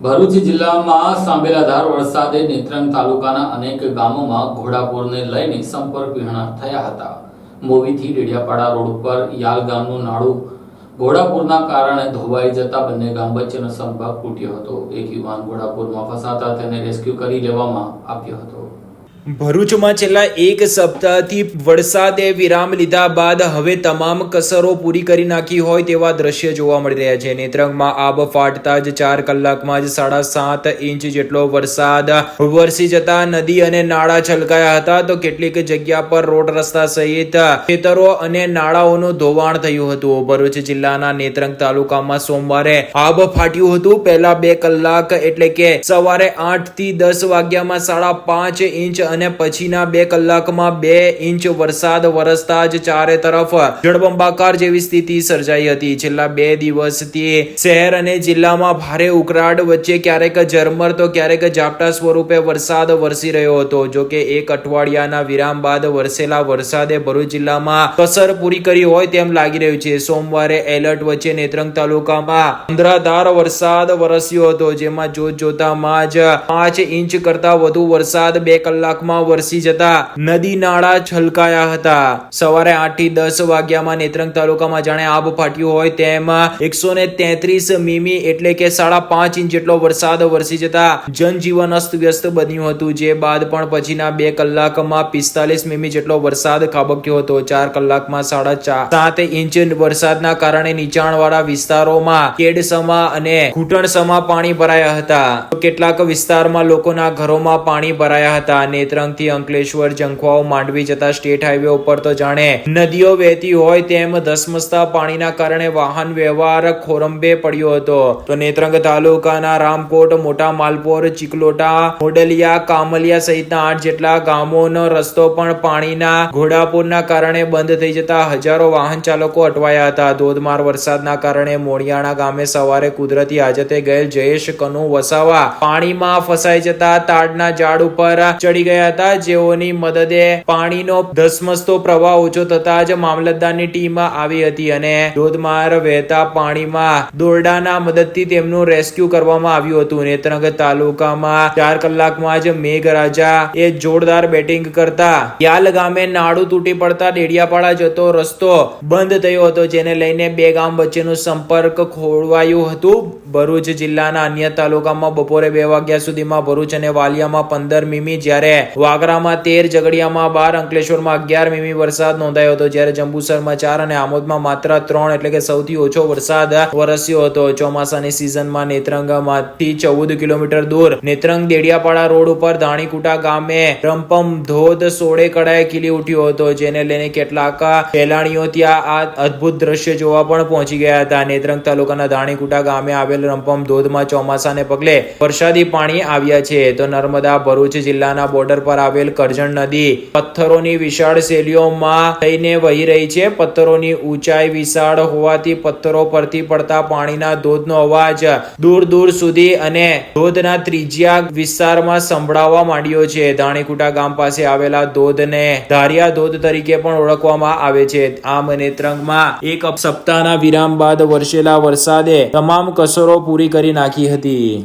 ભરૂચ જિલ્લામાં સાંબેલાધાર વરસાદે નેત્રંગ તાલુકાના અનેક ગામોમાં ઘોડાપુરને લઈને સંપર્ક વિહોણા થયા હતા. મોવીથી ડેડિયાપાડા રોડ ઉપર યાલ ગામનું નાળું ઘોડાપુરના કારણે ધોવાઈ જતા બંને ગામ વચ્ચેનો સંપર્ક તૂટ્યો હતો. એક યુવાન ઘોડાપુરમાં ફસાતા તેને રેસ્ક્યુ કરી લેવામાં આવ્યો હતો. ભરૂચમાં છેલ્લા એક સપ્તાહથી વરસાદે વિરામ લીધા બાદ હવે તમામ કસરો પૂરી કરી નાખી હોય તેવા દ્રશ્ય જોવા મળી રહ્યા છે. નેત્રંગમાં આબ ફાટતા જ ચાર કલાકમાં જ સાડા સાત ઇંચ જેટલો વરસાદ વરસી જતા નદી અને નાળા છલકાયા હતા. તો કેટલીક જગ્યા પર રોડ રસ્તા સહિત ખેતરો અને નાળાઓનું ધોવાણ થયું હતું. ભરૂચ જિલ્લાના નેત્રંગ તાલુકામાં સોમવારે આબ ફાટ્યું હતું. પહેલા બે કલાક એટલે કે સવારે આઠથી દસ વાગ્યામાં સાડા પાંચ ઇંચ અને પછીના બે કલાકમાં બે ઇંચ વરસાદ વરસતા જ ચારે તરફ જળબંબાકાર જેવી સ્થિતિ સર્જાઈ હતી. છેલ્લા બે દિવસથી શહેર અને જિલ્લામાં ભારે ઉકળાટ વચ્ચે ક્યારેક ઝરમર તો ક્યારેક ઝાપટા સ્વરૂપે વરસાદ વરસી રહ્યો હતો. જો કે એક અઠવાડિયાના વિરામ બાદ વરસેલા વરસાદે ભરૂચ જિલ્લામાં કસર પૂરી કરી હોય તેમ લાગી રહ્યું છે. સોમવારે એલર્ટ વચ્ચે નેત્રંગ તાલુકામાં અંધરાધાર વરસાદ વરસ્યો હતો, જેમાં જોત જોતામાં જ પાંચ ઇંચ કરતા વધુ વરસાદ બે કલાકમાં વરસી જતા નદી નાળા છલકાયા હતા. સવારે આઠથી દસ વાગ્યામાં નેત્રંગ તાલુકામાં જાણે આબ ફાટ્યું હોય તેમ એકસો ને તેત્રીસ મીમી એટલે કે સાડા પાંચ ઇંચ જેટલો વરસાદ વરસી જતા જનજીવન અસ્તવ્યસ્ત બન્યું હતું. જે બાદ પણ પછીના બે કલાકમાં પિસ્તાલીસ મીમી જેટલો વરસાદ ખાબક્યો હતો. ચાર કલાકમાં સાડા ચાર સાત ઇંચ વરસાદના કારણે નીચાણવાળા વિસ્તારોમાં કેડસમા અને ઘૂંટણસમાં પાણી ભરાયા હતા. કેટલાક વિસ્તારમાં લોકોના ઘરોમાં પાણી ભરાયા હતા નેત્રંગથી અંકલેશ્વર જંખવાઓ માંડવી જતા સ્ટેટ હાઈવે ઉપર તો જાણે નદીઓ વહેતી હોય તેમ ધસમસતા પાણીના કારણે વાહન વ્યવહાર ખોરંબે પડ્યો હતો. તો નેત્રંગ તાલુકાના રામકોટ, મોટા માલપોર, ચિકલોટા, મોડલિયા, કામલિયા સહિતના આઠ જેટલા ગામોનો રસ્તો પણ પાણીના ઘોડાપુરના કારણે બંધ થઈ જતા હજારો વાહન ચાલકો અટવાયા હતા. ધોધમાર વરસાદના કારણે મોડિયાણા ગામે સવારે કુદરતી હાજતે ગયેલ જયેશ કનુ વસાવા પાણીમાં ફસાઈ જતા તાડના ઝાડ ઉપર ચડી ગયા હતા. જેઓની મદદે પાણીનો ધસમસતો પ્રવાહ ઓછો થતા જ મામલતદારની ટીમ આવી હતી અને ધોધમાર વહેતા પાણીમાં દોરડાના મદદથી તેમનું રેસ્ક્યુ કરવામાં આવ્યું હતું. નેત્રંગ તાલુકામાં ચાર કલાકમાં જ મેઘરાજા એ જોરદાર બેટિંગ કરતા યાલ ગામે નાડું તૂટી પડતા ડેડિયાપાડા જતો રસ્તો બંધ થયો હતો, જેને લઈને બે ગામ વચ્ચેનો સંપર્ક ખોરવાયું હતું. ભરૂચ જિલ્લાના અન્ય તાલુકામાં બપોરે બે વાગ્યા સુધીમાં ભરૂચ અને વાલિયામાં પંદર મીમી જ્યારે વાગરામાં તેર, ઝઘડિયામાં બાર, અંકલેશ્વરમાં અગિયાર, મીમી વરસાદ નોંધાયો હતો. જ્યારે જંબુસરમાં ચાર અને આમોદમાં માત્ર ત્રણ એટલે કે સૌથી ઓછો વરસાદ વરસ્યો હતો. ચોમાસાની સિઝનમાં નેત્રંગમાંથી ચૌદ કિલોમીટર દૂર નેત્રંગ દેડિયાપાડા રોડ ઉપર ધાણીકુટા ગામે રમપમ ધોધ સોળે કડાએ ખીલી ઉઠ્યો હતો, જેને લઈને કેટલાક ફેલાણીઓ ત્યાં આ અદ્ભુત દ્રશ્ય જોવા પણ પહોંચી ગયા હતા. નેત્રંગ તાલુકાના ધાણીકુટા ગામે આવેલ રમપમ ધોધમાં ચોમાસાને પગલે વરસાદી પાણી આવ્યા છે. તો નર્મદા ભરૂચ જિલ્લાના બોર્ડર પર આવેલ કરજણ નદી. પથ્થરોની વિશાળ શૈલીઓમાં થઈને વહી રહી છે. પથ્થરોની ઊંચાઈ વિશાળ હોવાથી પથ્થરો પરથી પડતા પાણીના ધોધનો અવાજ દૂર દૂર સુધી અને ધોધના ત્રિજ્યા વિસ્તારમાં સંભળાવવા માંડ્યો છે. ધાણીકુટા ગામ પાસે આવેલા ધોધને ધારિયા ધોધ તરીકે પણ ઓળખવામાં આવે છે. આ નેત્રંગમાં એક સપ્તાહના વિરામ બાદ વરસેલા વરસાદે તમામ કસરો પૂરી કરી નાખી હતી.